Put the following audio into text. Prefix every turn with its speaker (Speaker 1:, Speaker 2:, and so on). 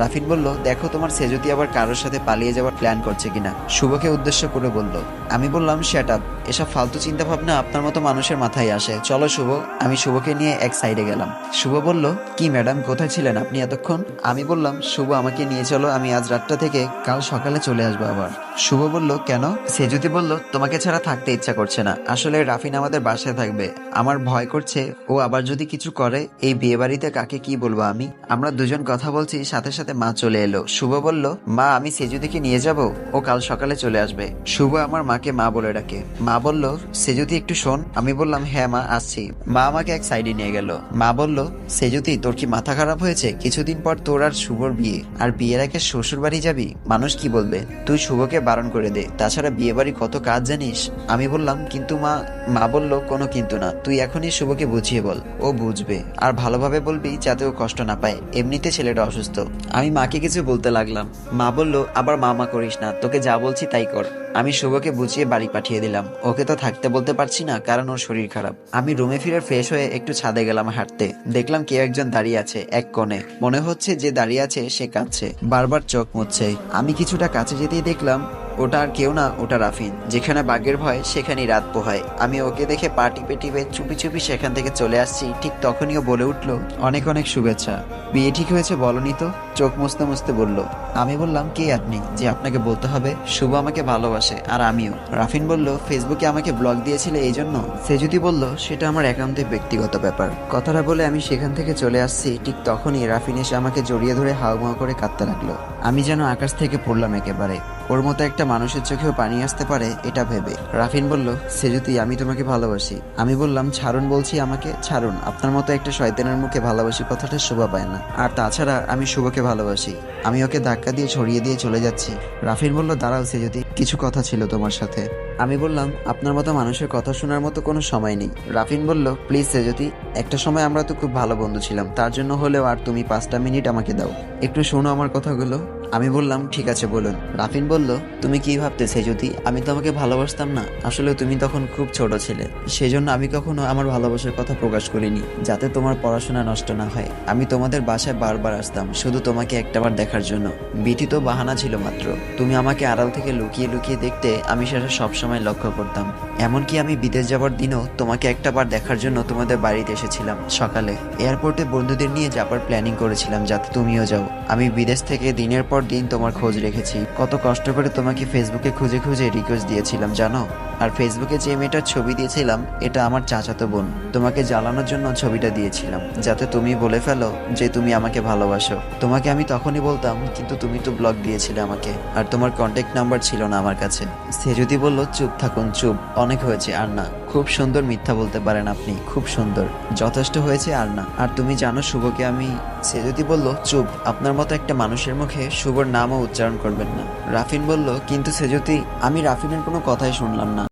Speaker 1: রাফিন বলল, দেখো তোমার সেজতি আবার কারোর সাথে পালিয়ে যাওয়ার প্ল্যান করছে কিনা? শুভকে উদ্দেশ্য করে বলল, আমি বললাম, শ্যাট আপ। এসব ফালতু চিন্তা ভাবনা আপনার মতো মানুষের মাথায় আসে। চলো শুভ, আমি শুভকে নিয়ে এক সাইডে গেলাম। শুভ বলল, কি ম্যাডাম কোথায় ছিলেন আপনি এতক্ষণ? আমি বললাম, শুভ আমাকে নিয়ে চলো, আমি আজ রাতটা থেকে কাল সকালে চলে আসব আবার। শুভ বলল, কেন? সেজুতি বলল, তোমাকে ছাড়া থাকতে ইচ্ছা করছে না। আসলে রাফিন আমাদের বাসায় থাকবে। আমার ভয় করছে, ও আবার যদি কিছু করে, এই বিয়ে বাড়িতে কাকে কি বলব আমি? আমরা দুজন কথা বলছি, সাথে সাথে মা চলে এলো। শুভ বলল, মা, আমি সেজুতিকে নিয়ে যাব? ও কাল সকালে চলে আসবে। শুভ আমার মাকে মা বলে ডাকে। মা বলল যদি একটু শোন। আমি বললাম হ্যাঁ মা, আসছি। মা আমাকে এক সাইডে নিয়ে গেল। মা বলল যদি, তোর কি মাথা খারাপ হয়েছে? কিছুদিন পর তোর আর শুভর বিয়ে। আর বিয়ের আগে শ্বশুর বাড়ি যাবি? মানুষ কি বলবে? তুই শুভকে বারণ করে দে। তাছাড়া বিয়ে বাড়ি কত কাজ জানিস? আমি বললাম, কিন্তু মা মা বলল, কোনো কিন্তু না, তুই এখনই শুভকে বুঝিয়ে বল, ও বুঝবে, আর ভালোভাবে বলবি যাতে ও কষ্ট না পায়। এমনিতে ছেলেটা অসুস্থ। আমি মাকে কিছু বলতে লাগলাম। মা বলল, আবার মামা করিস না, তোকে যা বলছি তাই কর। আমি শুভকে বুঝিয়ে বাড়ি পাঠিয়ে দিলাম। ওকে তো থাকতে বলতে পারছি না, কারণ ওর শরীর খারাপ। আমি রুমে ফিরে ফ্রেশ হয়ে একটু ছাদে গেলাম হাঁটতে। দেখলাম কেউ একজন দাঁড়িয়ে আছে, এক কোণে। মনে হচ্ছে যে দাঁড়িয়ে আছে, সে কাঁদছে। বারবার চোখ মুচ্ছে আমি কিছুটা কাছে যেতেই দেখলাম ওটা আর কেউ না, ওটা রাফিন। যেখানে বাঘের ভয়, সেখানেই রাত পোহায়। আমি ওকে দেখে পা টিপে টিপে চুপি চুপি সেখান থেকে চলে আসছি। ঠিক তখনই ও বলে উঠল, অনেক অনেক শুভেচ্ছা। বিয়ে ঠিক হয়েছে বলনি তো? চোখ মুছতে মুছতে বলল, আমি বললাম কে আপনি? যে আপনাকে বলতে হবে, শুভ আমাকে ভালোবাসে আর আমিও। রাফিন বলল, ফেসবুকে আমাকে ব্লগ দিয়েছিলে এই জন্য? সে যদি বলল, সেটা আমার একান্তের ব্যক্তিগত ব্যাপার। কথাটা বলে আমি সেখান থেকে চলে আসছি। ঠিক তখনই রাফিন এসে আমাকে জড়িয়ে ধরে হাওয়া করে কাঁদতে লাগল। আমি যেন আকাশ থেকে পড়লাম একেবারে। ওর মতো একটা মানুষের চোখেও পানি আসতে পারে, এটা ভেবে। রাফিন বলল, সেজুতি, আমি তোমাকে ভালোবাসি। আমি বললাম, ছাড়ুন বলছি আমাকে, ছাড়ুন। আপনার মতো একটা শয়তানের মুখে ভালোবাসি কথাটা শোভা পায় না। আর তাছাড়া আমি শুভকে ভালোবাসি। আমি ওকে ধাক্কা দিয়ে ছড়িয়ে দিয়ে চলে যাচ্ছি। রাফির বলল, দাঁড়াও সে যদি কিছু কথা ছিল তোমার সাথে। আমি বললাম, আপনার মতো মানুষের কথা শোনার মতো কোনো সময় নেই। রাফিন বলল, প্লিজ সেজতি, একটা সময় আমরা তো খুব ভালো বন্ধু ছিলাম। তার জন্য হলেও আর তুমি পাঁচটা মিনিট আমাকে দাও। একটু শোনো আমার কথাগুলো। আমি বললাম, ঠিক আছে, বলুন। রাফিন বলল, তুমি কি ভাবতেছে, যদি আমি তোমাকে ভালোবাসতাম না? আসলে তুমি তখন খুব ছোট ছিলে। সেজন্য আমি কখনো আমার ভালোবাসার কথা প্রকাশ করিনি, যাতে তোমার পড়াশোনা নষ্ট না হয়। আমি তোমাদের বাসায় বারবার আসতাম, শুধু তোমাকে একটাবার দেখার জন্য। বিটি তো বাহানা ছিল মাত্র। তুমি আমাকে আড়াল থেকে লুকিয়ে লুকিয়ে দেখতে আমি সেটা সবসময় লক্ষ্য করতাম। এমনকি আমি বিদেশ যাবার দিনও তোমাকে একটাবার দেখার জন্য তোমাদের বাড়িতে এসেছিলাম সকালে। এয়ারপোর্টে বন্ধুদের নিয়ে যাবার প্ল্যানিং করেছিলাম, যাতে তুমিও যাও। আমি বিদেশ থেকে দিনের পর দিন তোমার খোঁজ রেখেছি। কত কষ্ট করে তোমাকে ফেসবুকে খুঁজে খুঁজে রিকোয়েস্ট দিয়েছিলাম, জানো? আর ফেসবুকে যে মেয়েটার ছবি দিয়েছিলাম, এটা আমার চাচাতো বোন। তোমাকে জ্বালানোর জন্য ছবিটা দিয়েছিলাম, যাতে তুমি বলে ফেলো যে তুমি আমাকে ভালোবাসো। তোমাকে আমি তখনই বলতাম, কিন্তু তুমি তো ব্লগ দিয়েছিলে আমাকে, আর তোমার কন্ট্যাক্ট নাম্বার ছিল না আমার কাছে। সে যদি বলল, চুপ থাকুন, চুপ, অনেক হয়েছে, আর না। খুব সুন্দর মিথ্যা বলতে পারেন আপনি, খুব সুন্দর। যথেষ্ট হয়েছে আর না। আর তুমি জানো শুভকে আমি, সে যদি বলল, চুপ, আপনার মতো একটা মানুষের মুখে শুভর নামও উচ্চারণ করবেন না। রাফিন বলল, কিন্তু সে যদি, আমি রাফিনের কোনো কথাই শুনলাম না।